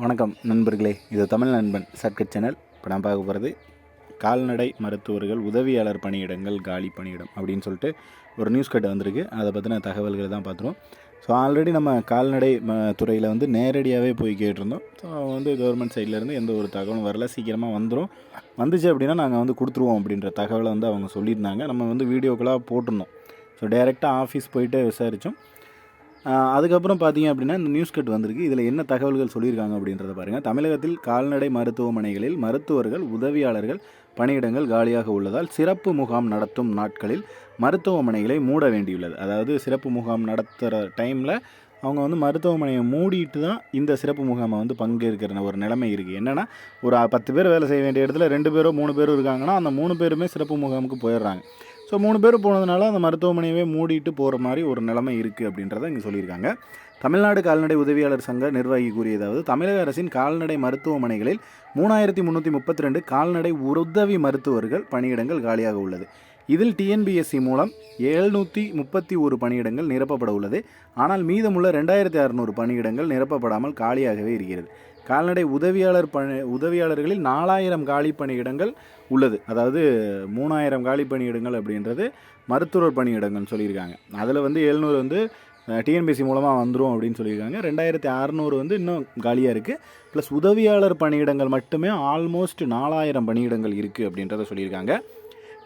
வணக்கம் நண்பர்களே இது தமிழ் நண்பன் சர்க்கட் சேனல். இப்போ நான் பார்க்க போகிறது கால்நடை மருத்துவர்கள் உதவியாளர் பணியிடங்கள் காலி பணியிடம் அப்படின்னு சொல்லிட்டு ஒரு நியூஸ் கட்டு வந்திருக்கு. அதை பற்றின தகவல்களை தான் பார்த்துருவோம். ஸோ ஆல்ரெடி நம்ம கால்நடை ம துறையில் வந்து நேரடியாகவே போய் கேட்டிருந்தோம். ஸோ வந்து கவர்மெண்ட் சைட்லேருந்து எந்த ஒரு தகவலும் வரல. சீக்கிரமாக வந்துடும் வந்துச்சு அப்படின்னா நாங்கள் வந்து கொடுத்துருவோம் அப்படின்ற தகவலை வந்து அவங்க சொல்லியிருந்தாங்க. நம்ம வந்து வீடியோக்களாக போட்டிருந்தோம். ஸோ டைரெக்டாக ஆஃபீஸ் போயிட்டு விசாரித்தோம் அதுக்கப்புறம் பார்த்தீங்க அப்படின்னா இந்த நியூஸ் கட் வந்திருக்கு. இதில் என்ன தகவல்கள் சொல்லியிருக்காங்க அப்படின்றத பாருங்கள் தமிழகத்தில் கால்நடை மருத்துவமனைகளில் மருத்துவர்கள் உதவியாளர்கள் பணியிடங்கள் காலியாக உள்ளதால் சிறப்பு முகாம் நடத்தும் நாட்களில் மருத்துவமனைகளை மூட வேண்டியுள்ளது. அதாவது சிறப்பு முகாம் நடத்துகிற டைமில் அவங்க வந்து மருத்துவமனையை மூடிட்டு தான் இந்த சிறப்பு முகாமை வந்து பங்கேற்கிற ஒரு நிலைமை இருக்குது என்னென்னா ஒரு பத்து பேர் வேலை செய்ய வேண்டிய இடத்துல ரெண்டு பேரோ மூணு பேரும் இருக்காங்கன்னா அந்த மூணு பேருமே சிறப்பு முகாமுக்கு போயிடுறாங்க. ஸோ மூணு பேர் போனதுனால அந்த மருத்துவமனையவே மூடிட்டு போகிற மாதிரி ஒரு நிலைமை இருக்குது அப்படின்றத இங்கே சொல்லியிருக்காங்க. தமிழ்நாடு கால்நடை உதவியாளர் சங்க நிர்வாகி கூறியதாவது தமிழக அரசின் கால்நடை மருத்துவமனைகளில் மூணாயிரத்தி முந்நூற்றி முப்பத்தி ரெண்டு கால்நடை உதவி மருத்துவர்கள் பணியிடங்கள் காலியாக உள்ளது. இதில் டிஎன்பிஎஸ்சி மூலம் எழுநூற்றி முப்பத்தி ஒரு பணியிடங்கள் நிரப்பப்பட உள்ளது. ஆனால் மீதமுள்ள ரெண்டாயிரத்தி அறநூறு பணியிடங்கள் நிரப்பப்படாமல் காலியாகவே இருக்கிறது. கால்நடை உதவியாளர் பணி உதவியாளர்களில் நாலாயிரம் காலி பணியிடங்கள் உள்ளது. அதாவது மூணாயிரம் காலி பணியிடங்கள் அப்படின்றது மருத்துவர் பணியிடங்கள்னு சொல்லியிருக்காங்க. அதில் வந்து எழுநூறு வந்து டிஎன்பிசி மூலமாக வந்துடும் அப்படின்னு சொல்லியிருக்காங்க. ரெண்டாயிரத்தி அறநூறு வந்து இன்னும் காலியாக இருக்குது ப்ளஸ் உதவியாளர் பணியிடங்கள் மட்டுமே ஆல்மோஸ்ட் நாலாயிரம் பணியிடங்கள் இருக்குது அப்படின்றத சொல்லியிருக்காங்க.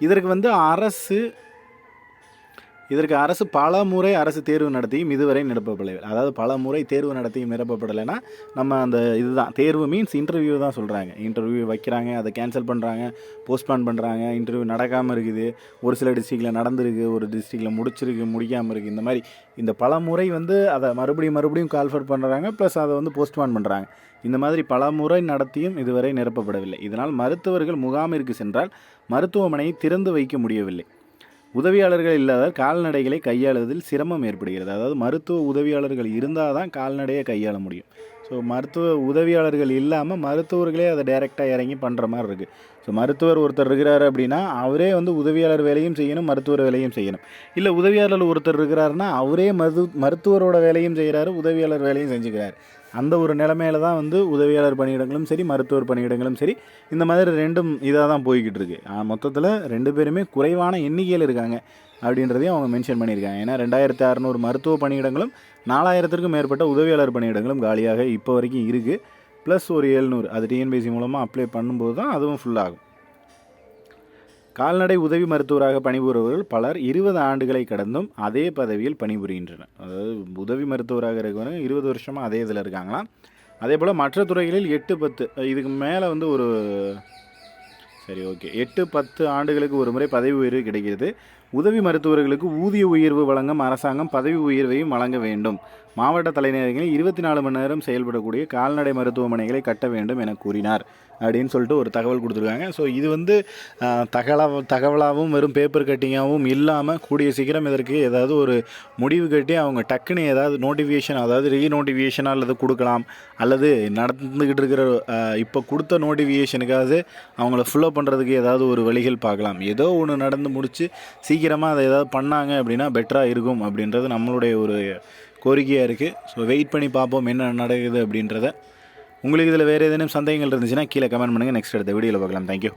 இதற்கு வந்து அரசு இதற்கு அரசு பல முறை அரசு தேர்வு நடத்தியும் இதுவரை நிரப்பப்படவில்லை. அதாவது பல முறை தேர்வு நடத்தியும் நிரப்பப்படலைன்னா நம்ம அந்த இதுதான். தேர்வு மீன்ஸ் இன்டர்வியூ தான் சொல்கிறாங்க இன்டர்வியூ வைக்கிறாங்க அதை கேன்சல் பண்ணுறாங்க போஸ்ட்பான் பண்ணுறாங்க இன்டர்வியூ நடக்காமல் இருக்குது ஒரு சில டிஸ்ட்ரிக்டில் நடந்திருக்கு ஒரு டிஸ்ட்ரிக்டில் முடிச்சிருக்கு முடிக்காமல் இருக்குது இந்த மாதிரி இந்த பல முறை வந்து அதை மறுபடியும் மறுபடியும் கால்ஃபர் பண்ணுறாங்க ப்ளஸ் அதை வந்து போஸ்ட்பான் பண்ணுறாங்க இந்த மாதிரி பல முறை நடத்தியும் இதுவரை நிரப்பப்படவில்லை. இதனால் மருத்துவர்கள் முகாமிற்கு சென்றால் மருத்துவமனையை திறந்து வைக்க முடியவில்லை. உதவியாளர்கள் இல்லாத கால்நடைகளை கையாளுவதில் சிரமம் ஏற்படுகிறது. அதாவது மருத்துவ உதவியாளர்கள் இருந்தால் தான் கால்நடையை கையாள முடியும். ஸோ மருத்துவ உதவியாளர்கள் இல்லாமல் மருத்துவர்களே அதை டைரெக்டாக இறங்கி பண்ணுற மாதிரி இருக்குது ஸோ மருத்துவர் ஒருத்தர் இருக்கிறாரு அப்படின்னா அவரே வந்து உதவியாளர் வேலையும் செய்யணும் மருத்துவர் வேலையும் செய்யணும். இல்லை உதவியாளர் ஒருத்தர் இருக்கிறாருன்னா அவரே மருத்து மருத்துவரோட வேலையும் செய்கிறாரு உதவியாளர் வேலையும் செஞ்சுக்கிறாரு. அந்த ஒரு நிலைமையில தான் வந்து உதவியாளர் பணியிடங்களும் சரி மருத்துவர் பணியிடங்களும் சரி இந்த மாதிரி ரெண்டும் இதாக தான் போய்கிட்டு இருக்கு. மொத்தத்தில் ரெண்டு பேருமே குறைவான எண்ணிக்கையில் இருக்காங்க. அப்படின்றதையும் அவங்க மென்ஷன் பண்ணியிருக்காங்க. ஏன்னா ரெண்டாயிரத்தி அறநூறு மருத்துவ பணியிடங்களும் நாலாயிரத்திற்கும் மேற்பட்ட உதவியாளர் பணியிடங்களும் காலியாக இப்போ வரைக்கும் இருக்குது ப்ளஸ் ஒரு எழுநூறு. அது டிஎன்பிசி மூலமாக அப்ளை பண்ணும்போது தான் அதுவும் ஃபுல்லாகும் கால்நடை உதவி மருத்துவராக பணிபுரிபவர்கள் பலர் இருபது ஆண்டுகளை கடந்தும் அதே பதவியில் பணிபுரிகின்றனர். அதாவது உதவி மருத்துவராக இருக்கிறவங்க இருபது வருஷமாக அதே இதில் இருக்காங்களாம். அதே போல் மற்ற துறைகளில் எட்டு பத்து இதுக்கு மேலே வந்து ஒரு சரி ஓகே எட்டு பத்து ஆண்டுகளுக்கு ஒரு முறை பதவி உயர்வு கிடைக்கிறது. உதவி மருத்துவர்களுக்கு ஊதிய உயர்வு வழங்கும் அரசாங்கம் பதவி உயர்வையும் வழங்க வேண்டும். மாவட்ட தலைநகரங்களில் இருபத்தி நாலு மணி நேரம் செயல்படக்கூடிய கால்நடை மருத்துவமனைகளை கட்ட வேண்டும் என கூறினார் அப்படின்னு சொல்லிட்டு ஒரு தகவல் கொடுத்துருக்காங்க. ஸோ இது வந்து தகவலா தகவலாகவும் வெறும் பேப்பர் கட்டிங்காகவும் இல்லாமல் கூடிய சீக்கிரம் இதற்கு ஏதாவது ஒரு முடிவு கட்டி அவங்க டக்குன்னு ஏதாவது நோட்டிஃபிகேஷன் அதாவது ரீநோட்டிஃபிகேஷனாக அல்லது கொடுக்கலாம். அல்லது நடந்துக்கிட்டு இருக்கிற இப்போ கொடுத்த நோட்டிஃபிகேஷனுக்காவது அவங்கள ஃபுல்லப் பண்ணுறதுக்கு ஏதாவது ஒரு வழிகள் பார்க்கலாம். ஏதோ ஒன்று நடந்து முடித்து சீக்கிரமாக அதை ஏதாவது பண்ணாங்க அப்படின்னா பெட்டராக இருக்கும் அப்படின்றது நம்மளுடைய ஒரு கோரிக்கையாக இருக்குது ஸோ வெயிட் பண்ணி பார்ப்போம் என்ன நடக்குது அப்படின்றத. உங்களுக்கு இதில் வேறு ஏதேனும் சந்தேகங்கள் இருந்துச்சுன்னா கீழே கமெண்ட் பண்ணுங்கள் நெக்ஸ்ட் அடுத்த வீடியோவில் பார்க்கலாம். தேங்க்யூ